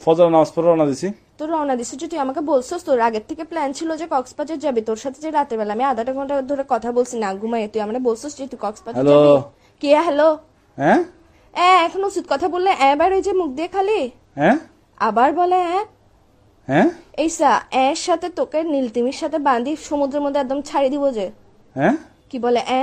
ফজর নামাজ পড়ে রওনা দিছি। তোর রওনা দিছিস যে তুই আমাকে বলছিস তোর আগের থেকে প্ল্যান ছিল যে কক্সবাজার যাবি তোর সাথে যে রাতের বেলা আমি আধাটা ঘণ্টা ধরে কথা বলছি না ঘুমাই তুই আমাকে বলছিস যে তুই কক্সবাজার? যাবি? কে হ্যালো হ্যাঁ? এ এখন উচিত কথা বললে এবার ওই যে মুখ দিয়ে খালি? হ্যাঁ? আবার বলে এ? হ্যাঁ? এইসা এর সাথে তোকে নীলতিমির সাথে বাঁধি সমুদ্রের মধ্যে একদম ছাড়ি দিব যে। হ্যাঁ? কি বলে এ?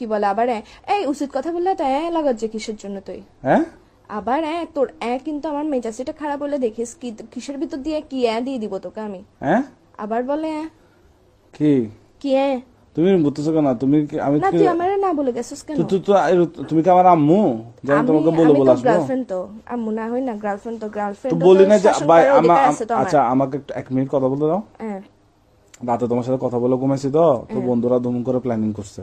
কি বলে আবার এ, এই উচিত কথা বললে তো এ লাগাচ্ছে কিসের জন্য তুই? হ্যাঁ? আবার এ তোর এ কিন্তু আমার মেজাজটা খারাপ হলে দেখিস কি কিসের ভিতর দিয়ে কি এ দিয়ে দিব তোকে আমি? হ্যাঁ? আবার বলে কি? কি এ? তুমি বুঝতেছো কেন? তুমি আমি না তুই আমারে না বলে গেছিস কেন? তো তো- তুমি কি আমার আম্মু? যে তোমাকে বলে বলে আসব। গার্লফ্রেন্ড তো। আম্মু না হই না গার্লফ্রেন্ড তো গার্লফ্রেন্ড তো বলি না যে ভাই আমা আমার আচ্ছা আমাকে একটু এক মিনিট কথা বলতে দাও। হ্যাঁ। রাতে তোমার সাথে কথা বলে ঘুমাইছি তো তো বন্ধুরা দুম করে প্ল্যানিং করছে।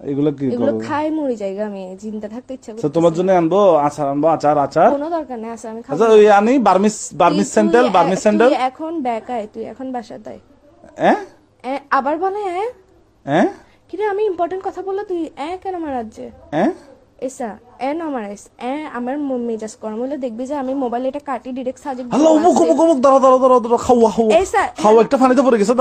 এগুলো কি এগুলো খাই মরি জায়গা আমি চিন্তা থাকতে ইচ্ছা তো করছে তোমার জন্য আনব আচার আনব আচার আচার? কোনো দরকার নেই আসলে আমি খাব। আচ্ছা ওই আনি বার্মিস বার্মিস স্যান্ডেল বার্মিস তুই এখন বেকায় তুই এখন বাসা তাই হ্যাঁ আবার বলে হ্যাঁ হ্যাঁ কিরে আমি ইম্পর্টেন্ট কথা বললে তুই এ কেন মারাচ্ছে হ্যাঁ এসা এ না মারাইস এ আমার মেজাজ গরম হলে দেখবি যে আমি মোবাইল এটা কাটি ডিরেক্ট সাজে হ্যালো মুখ মুখ মুখ দাঁড়া দাঁড়া দাঁড়া দাঁড়া খাওয়া খাওয়া খাওয়া একটা পানিতে পড়ে গেছে।